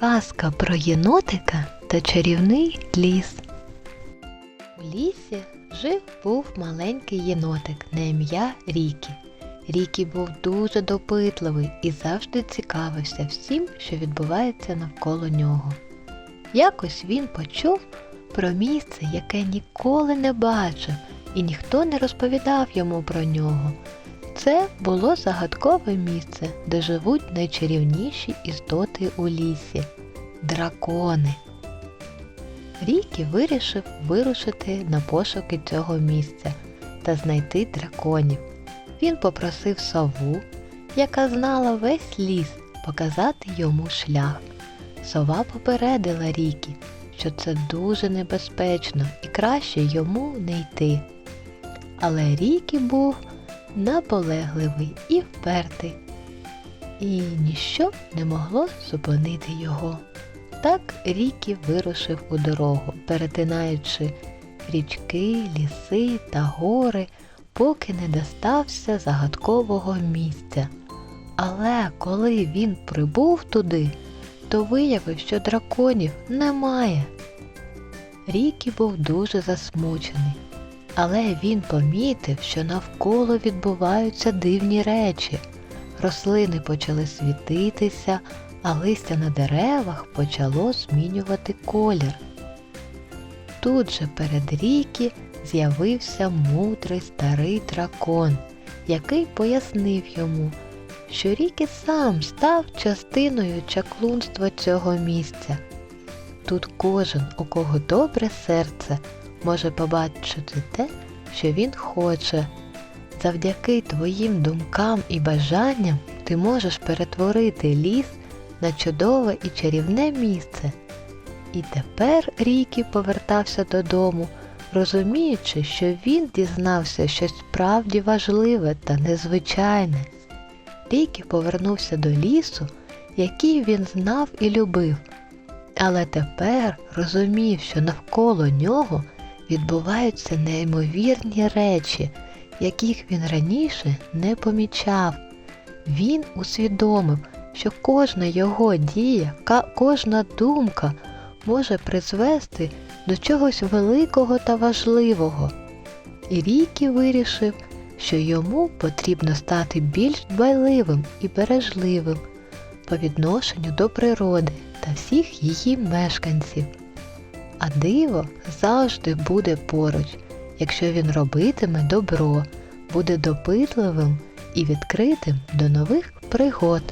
Казка про єнотика та чарівний ліс. У лісі жив був маленький єнотик на ім'я Рікі. Рікі був дуже допитливий і завжди цікавився всім, що відбувається навколо нього. Якось він почув про місце, яке ніколи не бачив, і ніхто не розповідав йому про нього. Це було загадкове місце, де живуть найчарівніші істоти у лісі дракони. Рікі вирішив вирушити на пошуки цього місця та знайти драконів. Він попросив сову, яка знала весь ліс, показати йому шлях. Сова попередила Рікі, що це дуже небезпечно і краще йому не йти. Але Рікі був наполегливий і впертий, і ніщо не могло зупинити його. Так Рікі вирушив у дорогу, перетинаючи річки, ліси та гори, поки не достався загадкового місця. Але коли він прибув туди, то виявив, що драконів немає. Рікі був дуже засмучений, але він помітив, що навколо відбуваються дивні речі. Рослини почали світитися, а листя на деревах почало змінювати колір. Тут же перед Рікі з'явився мудрий старий дракон, який пояснив йому, що Рікі сам став частиною чаклунства цього місця. Тут кожен, у кого добре серце, може побачити те, що він хоче. Завдяки твоїм думкам і бажанням ти можеш перетворити ліс на чудове і чарівне місце. І тепер Рікі повертався додому, розуміючи, що він дізнався щось справді важливе та незвичайне. Рікі повернувся до лісу, який він знав і любив, але тепер розумів, що навколо нього відбуваються неймовірні речі, яких він раніше не помічав. Він усвідомив, що кожна його дія, кожна думка може призвести до чогось великого та важливого. І Рікі вирішив, що йому потрібно стати більш дбайливим і бережливим по відношенню до природи та всіх її мешканців. А диво завжди буде поруч, якщо він робитиме добро, буде допитливим і відкритим до нових пригод.